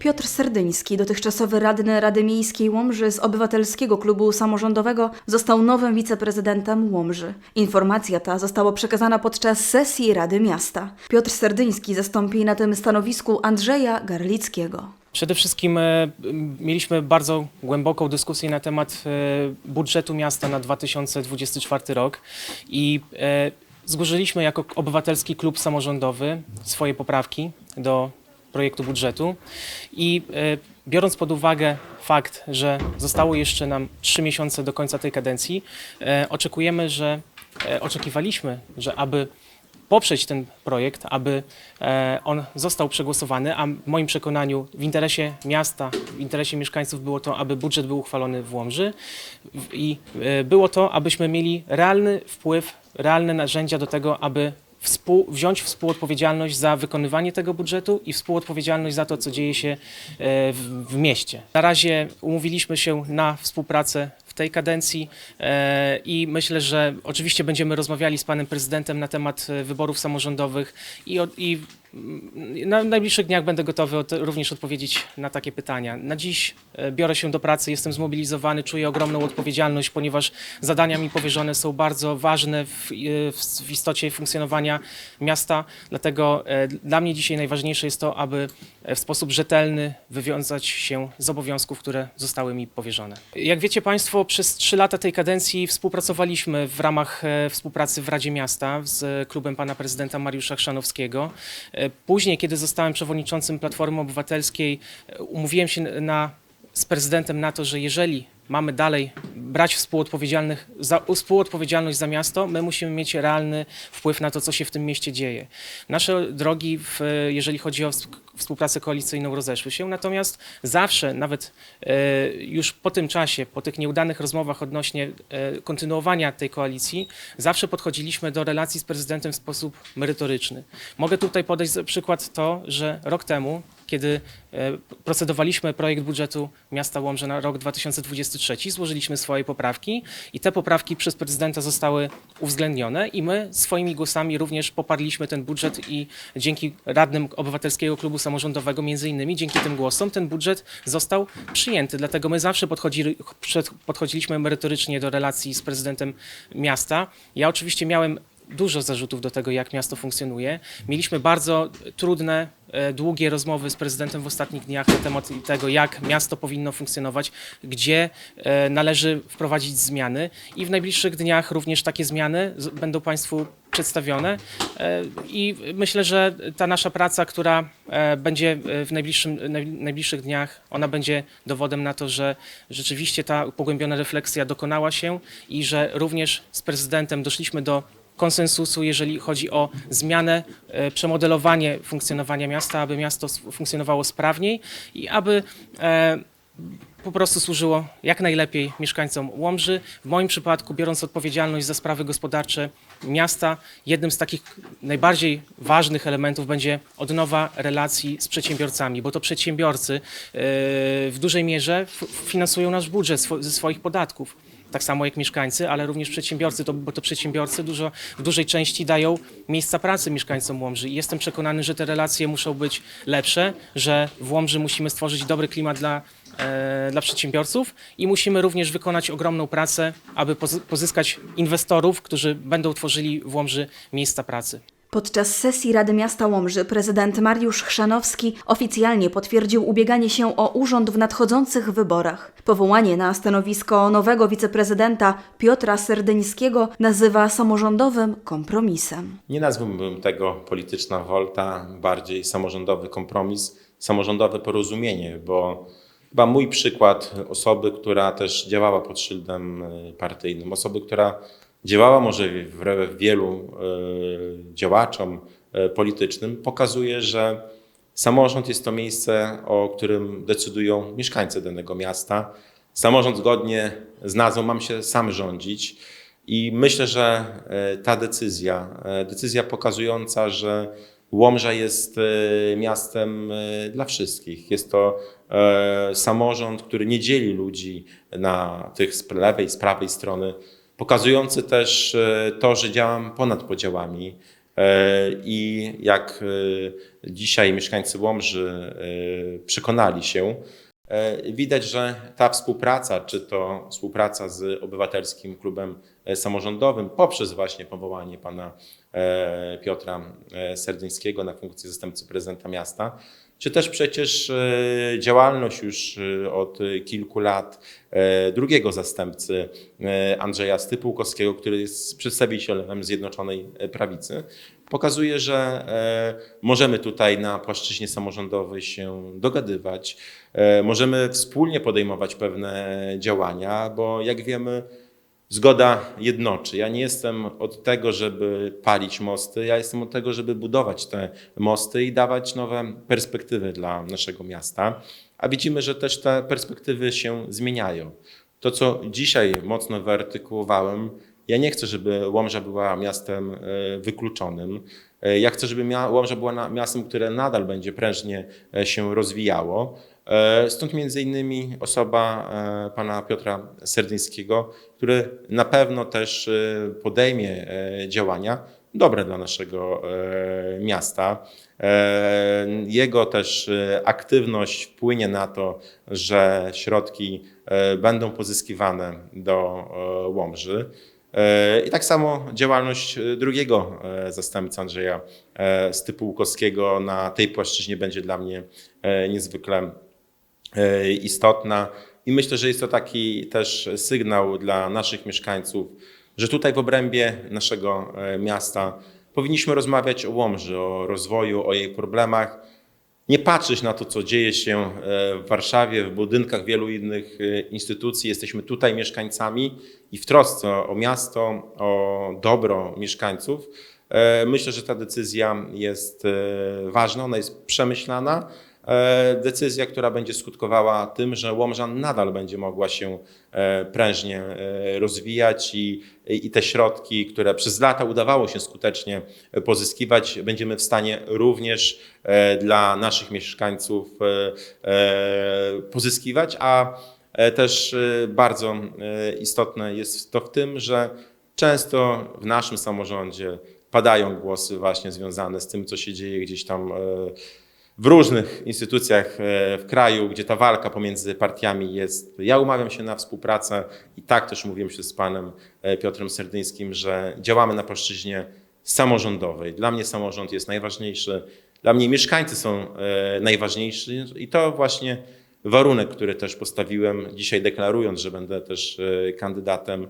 Piotr Serdyński, dotychczasowy radny Rady Miejskiej Łomży z Obywatelskiego Klubu Samorządowego, został nowym wiceprezydentem Łomży. Informacja ta została przekazana podczas sesji Rady Miasta. Piotr Serdyński zastąpi na tym stanowisku Andrzeja Garlickiego. Przede wszystkim e, mieliśmy bardzo głęboką dyskusję na temat e, budżetu miasta na 2024 rok i e, złożyliśmy jako obywatelski klub samorządowy swoje poprawki do projektu budżetu. I e, biorąc pod uwagę fakt, że zostało jeszcze nam trzy miesiące do końca tej kadencji, e, oczekujemy, że e, oczekiwaliśmy, że aby poprzeć ten projekt, aby on został przegłosowany, a w moim przekonaniu w interesie miasta, w interesie mieszkańców było to, aby budżet był uchwalony w Łomży. I było to, abyśmy mieli realny wpływ, realne narzędzia do tego, aby współ, wziąć współodpowiedzialność za wykonywanie tego budżetu i współodpowiedzialność za to, co dzieje się e, w, w mieście. Na razie umówiliśmy się na współpracę w tej kadencji e, i myślę, że oczywiście będziemy rozmawiali z panem prezydentem na temat e, wyborów samorządowych i, i na najbliższych dniach będę gotowy od, również odpowiedzieć na takie pytania. Na dziś e, biorę się do pracy, jestem zmobilizowany, czuję ogromną odpowiedzialność, ponieważ zadania mi powierzone są bardzo ważne w, e, w, w istocie funkcjonowania miasta, dlatego e, dla mnie dzisiaj najważniejsze jest to, aby w sposób rzetelny wywiązać się z obowiązków, które zostały mi powierzone. Jak wiecie Państwo, przez trzy lata tej kadencji współpracowaliśmy w ramach współpracy w Radzie Miasta z klubem pana prezydenta Mariusza Chrzanowskiego. E, Później, kiedy zostałem przewodniczącym Platformy Obywatelskiej, e, umówiłem się na, z prezydentem na to, że jeżeli mamy dalej brać współodpowiedzialnych, za, współodpowiedzialność za miasto, my musimy mieć realny wpływ na to, co się w tym mieście dzieje. Nasze drogi, w, jeżeli chodzi o współpracę koalicyjną, rozeszły się, natomiast zawsze, nawet e, już po tym czasie, po tych nieudanych rozmowach odnośnie e, kontynuowania tej koalicji, zawsze podchodziliśmy do relacji z prezydentem w sposób merytoryczny. Mogę tutaj podać przykład to, że rok temu, kiedy e, procedowaliśmy projekt budżetu miasta Łomże na rok 2023, złożyliśmy swoje poprawki i te poprawki przez prezydenta zostały uwzględnione i my swoimi głosami również poparliśmy ten budżet i dzięki radnym Obywatelskiego Klubu Samorządowego, między innymi dzięki tym głosom, ten budżet został przyjęty. Dlatego my zawsze podchodzi, podchodziliśmy merytorycznie do relacji z prezydentem miasta. Ja oczywiście miałem dużo zarzutów do tego, jak miasto funkcjonuje. Mieliśmy bardzo trudne, e, długie rozmowy z prezydentem w ostatnich dniach na temat tego, jak miasto powinno funkcjonować, gdzie e, należy wprowadzić zmiany i w najbliższych dniach również takie zmiany będą Państwu przedstawione E, i myślę, że ta nasza praca, która będzie w najbliższych dniach, ona będzie dowodem na to, że rzeczywiście ta pogłębiona refleksja dokonała się i że również z prezydentem doszliśmy do konsensusu, jeżeli chodzi o zmianę, e, przemodelowanie funkcjonowania miasta, aby miasto funkcjonowało sprawniej i aby e, po prostu służyło jak najlepiej mieszkańcom Łomży. W moim przypadku, biorąc odpowiedzialność za sprawy gospodarcze miasta, jednym z takich najbardziej ważnych elementów będzie odnowa relacji z przedsiębiorcami, bo to przedsiębiorcy e, w dużej mierze finansują nasz budżet ze swoich podatków tak samo jak mieszkańcy, ale również przedsiębiorcy, to, bo to przedsiębiorcy dużo, w dużej części dają miejsca pracy mieszkańcom Łomży. I jestem przekonany, że te relacje muszą być lepsze, że w Łomży musimy stworzyć dobry klimat dla, e, dla przedsiębiorców i musimy również wykonać ogromną pracę, aby pozy- pozyskać inwestorów, którzy będą tworzyli w Łomży miejsca pracy. Podczas sesji Rady Miasta Łomży prezydent Mariusz Chrzanowski oficjalnie potwierdził ubieganie się o urząd w nadchodzących wyborach. Powołanie na stanowisko nowego wiceprezydenta Piotra Serdyńskiego nazywa samorządowym kompromisem. Nie nazwałbym tego polityczna wolta, bardziej samorządowy kompromis, samorządowe porozumienie, bo chyba mój przykład osoby, która też działała pod szyldem y, partyjnym, osoby, która działała może wbrew wielu y, działaczom y, politycznym, pokazuje, że samorząd jest to miejsce, o którym decydują mieszkańcy danego miasta. Samorząd zgodnie z nazwą mam się sam rządzić. I myślę, że e, ta decyzja, e, decyzja pokazująca, że Łomża jest e, miastem e, dla wszystkich. Jest to e, samorząd, który nie dzieli ludzi na tych z lewej, z prawej strony, pokazujący też e, to, że działam ponad podziałami. E, I jak e, dzisiaj mieszkańcy Łomży przekonali się, widać, że ta współpraca, czy to współpraca z Obywatelskim Klubem Samorządowym poprzez właśnie powołanie pana Piotra Serdyńskiego na funkcję zastępcy prezydenta miasta, czy też przecież e, działalność już e, od kilku lat e, drugiego zastępcy Andrzeja Stypułkowskiego, który jest przedstawicielem Zjednoczonej Prawicy, pokazuje, że możemy tutaj na płaszczyźnie samorządowej się dogadywać, możemy wspólnie podejmować pewne działania, bo jak wiemy, Zgoda jednoczy. Ja nie jestem od tego, żeby palić mosty, ja jestem od tego, żeby budować te mosty i dawać nowe perspektywy dla naszego miasta. A widzimy, że też te perspektywy się zmieniają. To, co dzisiaj mocno wyartykułowałem, ja nie chcę, żeby Łomża była miastem e, wykluczonym. E, Ja chcę, żeby Łomża była miastem, które nadal będzie prężnie e, się rozwijało. E, Stąd między innymi osoba pana Piotra Serdyńskiego, który na pewno też podejmie działania dobre dla naszego miasta. Jego też aktywność wpłynie na to, że środki będą pozyskiwane do Łomży. E, I tak samo działalność e, drugiego e, zastępcy Andrzeja e, Stypułkowskiego na tej płaszczyźnie będzie dla mnie niezwykle istotna. I myślę, że jest to taki też sygnał dla naszych mieszkańców, że tutaj w obrębie naszego miasta powinniśmy rozmawiać o Łomży, o rozwoju, o jej problemach. Nie patrzeć na to, co dzieje się e, w Warszawie, w budynkach wielu innych e, instytucji. Jesteśmy tutaj mieszkańcami i w trosce o miasto, o dobro mieszkańców. e, Myślę, że ta decyzja jest ważna, ona jest przemyślana. E, Decyzja, która będzie skutkowała tym, że Łomża nadal będzie mogła się e, prężnie e, rozwijać i, i te środki, które przez lata udawało się skutecznie pozyskiwać, będziemy w stanie również dla naszych mieszkańców pozyskiwać, a też bardzo istotne jest to w tym, że często w naszym samorządzie padają głosy właśnie związane z tym, co się dzieje gdzieś tam w różnych instytucjach e, w kraju, gdzie ta walka pomiędzy partiami jest. Ja umawiam się na współpracę i tak też mówiłem się z panem e, Piotrem Serdyńskim, że działamy na płaszczyźnie samorządowej. Dla mnie samorząd jest najważniejszy, dla mnie mieszkańcy są e, najważniejsi i to właśnie warunek, który też postawiłem dzisiaj deklarując, że będę też kandydatem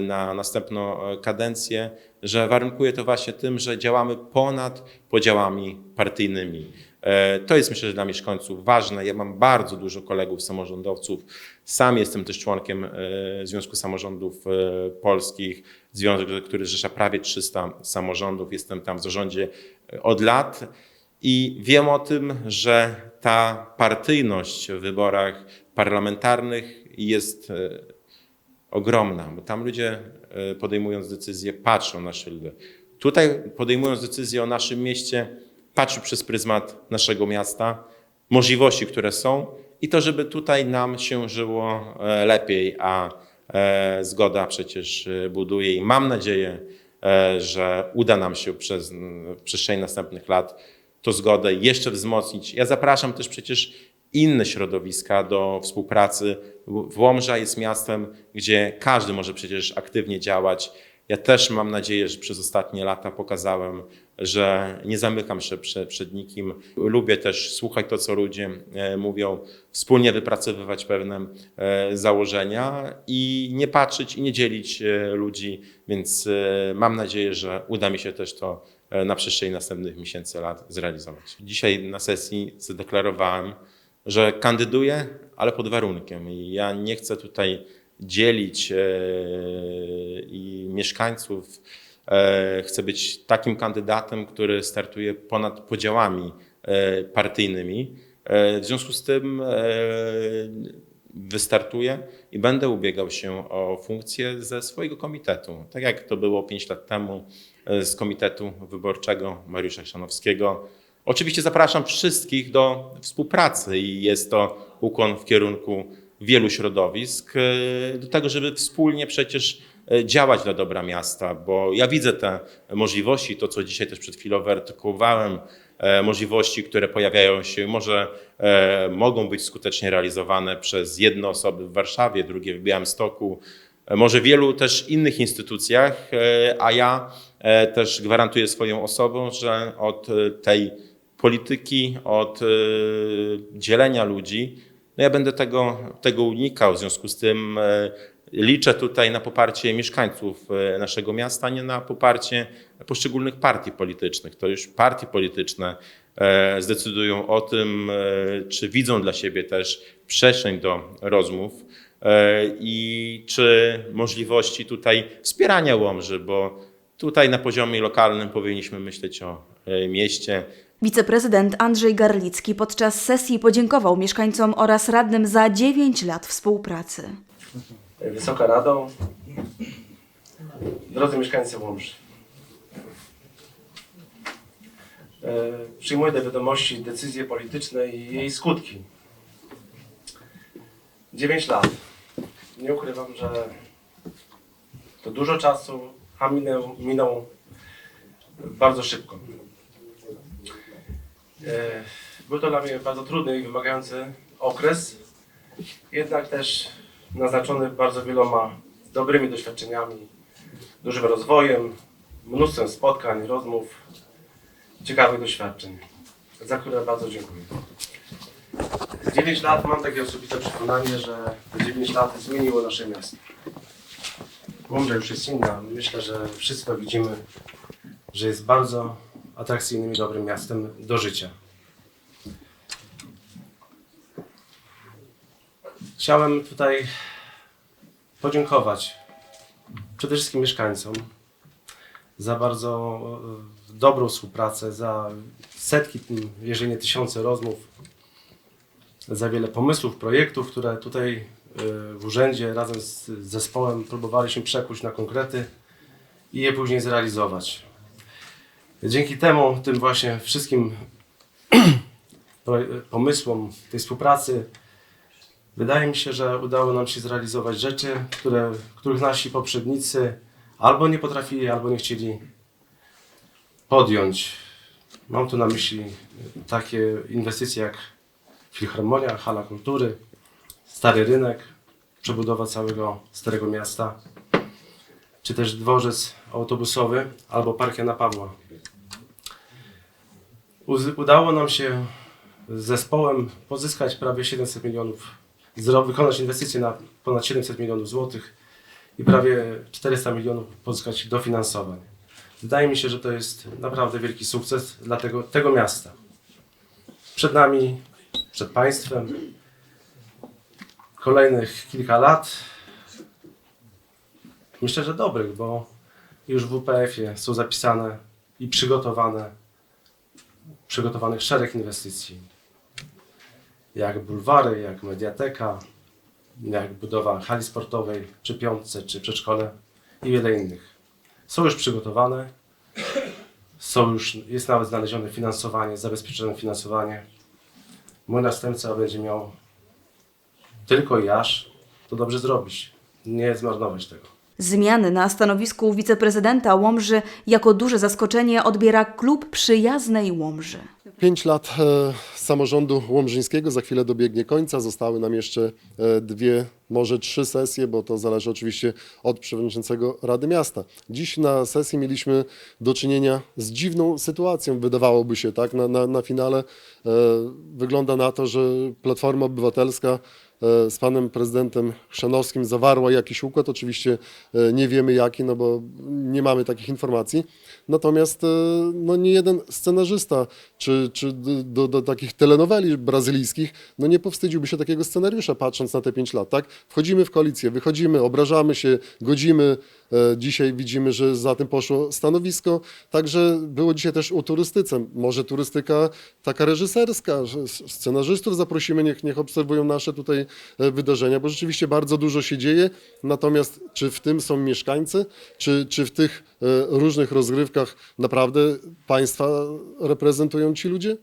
na następną kadencję, że warunkuje to właśnie tym, że działamy ponad podziałami partyjnymi. E, To jest myślę, że dla mieszkańców ważne. Ja mam bardzo dużo kolegów samorządowców. Sam jestem też członkiem e, Związku Samorządów e, Polskich, związek, który zrzesza prawie 300 samorządów. Jestem tam w zarządzie od lat i wiem o tym, że ta partyjność w wyborach parlamentarnych jest ogromna, bo tam ludzie podejmując decyzje patrzą na szyldę. Tutaj podejmując decyzję o naszym mieście, patrzą przez pryzmat naszego miasta, możliwości, które są i to, żeby tutaj nam się żyło e, lepiej, a e, zgoda przecież e, buduje i mam nadzieję, że uda nam się przez, w przestrzeni następnych lat tę zgodę jeszcze wzmocnić. Ja zapraszam też przecież inne środowiska do współpracy. Łomża jest miastem, gdzie każdy może przecież aktywnie działać. Ja też mam nadzieję, że przez ostatnie lata pokazałem, że nie zamykam się przed, przed nikim. Lubię też słuchać to, co ludzie e, mówią, wspólnie wypracowywać pewne e, założenia i nie patrzeć i nie dzielić e, ludzi, więc mam nadzieję, że uda mi się też to na przestrzeni następnych miesięcy, lat zrealizować. Dzisiaj na sesji zadeklarowałem, że kandyduję, ale pod warunkiem. Ja nie chcę tutaj dzielić i mieszkańców. E, chcę być takim kandydatem, który startuje ponad podziałami e, partyjnymi. E, w związku z tym wystartuję i będę ubiegał się o funkcję ze swojego komitetu. Tak jak to było 5 lat temu z komitetu wyborczego Mariusza Chrzanowskiego. Oczywiście zapraszam wszystkich do współpracy i jest to ukłon w kierunku wielu środowisk, do tego, żeby wspólnie przecież działać dla dobra miasta, bo ja widzę te możliwości, to co dzisiaj też przed chwilą wyartykułowałem, e, możliwości, które pojawiają się, może e, mogą być skutecznie realizowane przez jedne osoby w Warszawie, drugie w Białymstoku, e, może wielu też innych instytucjach, e, a ja e, też gwarantuję swoją osobą, że od e, tej polityki, od e, dzielenia ludzi, no ja będę tego, tego unikał. W związku z tym e, liczę tutaj na poparcie mieszkańców e, naszego miasta, nie na poparcie poszczególnych partii politycznych. To już partie polityczne e, zdecydują o tym, e, czy widzą dla siebie też przestrzeń do rozmów i czy możliwości tutaj wspierania Łomży, bo tutaj na poziomie lokalnym powinniśmy myśleć o mieście, Wiceprezydent Andrzej Garlicki podczas sesji podziękował mieszkańcom oraz radnym za 9 lat współpracy. Wysoka Rado, drodzy mieszkańcy Łomży. E, Przyjmuję do wiadomości decyzje polityczne i jej skutki. 9 lat. Nie ukrywam, że to dużo czasu, a minął, minął bardzo szybko. E, Był to dla mnie bardzo trudny i wymagający okres, jednak też naznaczony bardzo wieloma dobrymi doświadczeniami, dużym rozwojem, mnóstwem spotkań, rozmów, ciekawych doświadczeń, za które bardzo dziękuję. 9 lat mam takie osobiste przekonanie, że te 9 lat zmieniło nasze miasto. Łomża już jest inna. Myślę, że wszyscy widzimy, że jest bardzo atrakcyjnym i dobrym miastem do życia. Chciałem tutaj podziękować przede wszystkim mieszkańcom za bardzo e, dobrą współpracę, za setki, jeżeli nie tysiące rozmów, za wiele pomysłów, projektów, które tutaj e, w urzędzie razem z zespołem próbowaliśmy przekuć na konkrety i je później zrealizować. Dzięki temu, tym właśnie wszystkim pomysłom tej współpracy, Wydaje mi się, że udało nam się zrealizować rzeczy, które, których nasi poprzednicy albo nie potrafili, albo nie chcieli podjąć. Mam tu na myśli takie inwestycje jak Filharmonia, Hala Kultury, Stary Rynek, przebudowa całego Starego Miasta, czy też dworzec autobusowy albo Park Jana Pawła. Udało nam się z zespołem pozyskać prawie 700 milionów, wykonać inwestycje na ponad 700 milionów złotych i prawie 400 milionów pozyskać dofinansowań. Wydaje mi się, że to jest naprawdę wielki sukces dla tego, tego miasta. Przed nami, przed państwem kolejnych kilka lat. Myślę, że dobrych, bo już w WPF-ie są zapisane i przygotowane przygotowanych szereg inwestycji, jak bulwary, jak mediateka, jak budowa hali sportowej, czy piątce, czy przedszkole i wiele innych. Są już przygotowane, są już, jest nawet znalezione finansowanie, zabezpieczone finansowanie. Mój następca będzie miał tylko i aż to dobrze zrobić, nie zmarnować tego. Zmiany na stanowisku wiceprezydenta Łomży jako duże zaskoczenie odbiera klub przyjaznej Łomży. Pięć lat e, samorządu łomżyńskiego za chwilę dobiegnie końca. Zostały nam jeszcze e, dwie, może trzy sesje, bo to zależy oczywiście od przewodniczącego Rady Miasta. Dziś na sesji mieliśmy do czynienia z dziwną sytuacją, wydawałoby się, tak? Na, na, na finale e, wygląda na to, że Platforma Obywatelska z panem prezydentem Chrzanowskim zawarła jakiś układ. Oczywiście e, nie wiemy jaki, no bo nie mamy takich informacji. Natomiast e, no, nie jeden scenarzysta czy, czy do, do takich telenoweli brazylijskich no, nie powstydziłby się takiego scenariusza, patrząc na te pięć lat. Tak? Wchodzimy w koalicję, wychodzimy, obrażamy się, godzimy. E, Dzisiaj widzimy, że za tym poszło stanowisko. Także było dzisiaj też o turystyce. Może turystyka taka reżyserska, scenarzystów zaprosimy, niech, niech obserwują nasze tutaj e, wydarzenia, bo rzeczywiście bardzo dużo się dzieje. Natomiast czy w tym są mieszkańcy, czy, czy w tych e, różnych rozgrywkach naprawdę państwa reprezentują ci ludzie?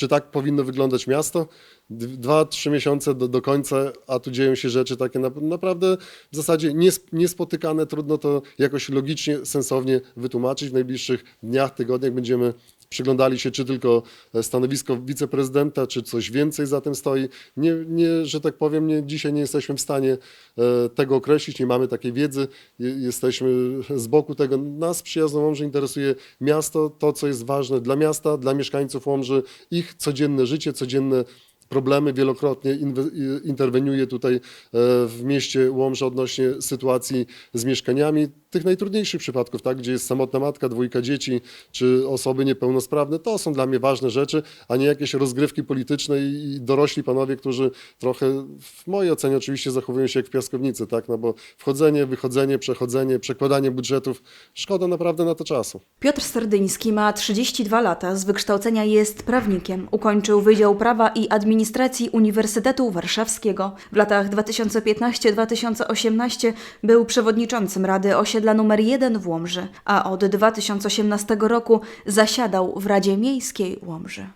Czy tak powinno wyglądać miasto? Dwa, trzy miesiące do, do końca, a tu dzieją się rzeczy takie na, naprawdę w zasadzie nies, niespotykane. Trudno to jakoś logicznie, sensownie wytłumaczyć. W najbliższych dniach, tygodniach będziemy przyglądali się, czy tylko e, stanowisko wiceprezydenta, czy coś więcej za tym stoi. Nie, nie że tak powiem, nie, dzisiaj nie jesteśmy w stanie e, tego określić, nie mamy takiej wiedzy. Je- Jesteśmy z boku tego. Nas przyjazną Łomży interesuje miasto, to co jest ważne dla miasta, dla mieszkańców Łomży, ich codzienne życie, codzienne problemy. Wielokrotnie inwe- i- interweniuje tutaj e, w mieście Łomża odnośnie sytuacji z mieszkaniami. Tych najtrudniejszych przypadków, tak, gdzie jest samotna matka, dwójka dzieci, czy osoby niepełnosprawne, to są dla mnie ważne rzeczy, a nie jakieś rozgrywki polityczne i dorośli panowie, którzy trochę, w mojej ocenie oczywiście zachowują się jak w piaskownicy, tak, no bo wchodzenie, wychodzenie, przechodzenie, przekładanie budżetów, szkoda naprawdę na to czasu. Piotr Serdyński ma 32 lata, z wykształcenia jest prawnikiem. Ukończył Wydział Prawa i Administracji Uniwersytetu Warszawskiego. W latach 2015-2018 był przewodniczącym Rady Osiedla nr 1 w Łomży, a od 2018 roku zasiadał w Radzie Miejskiej Łomży.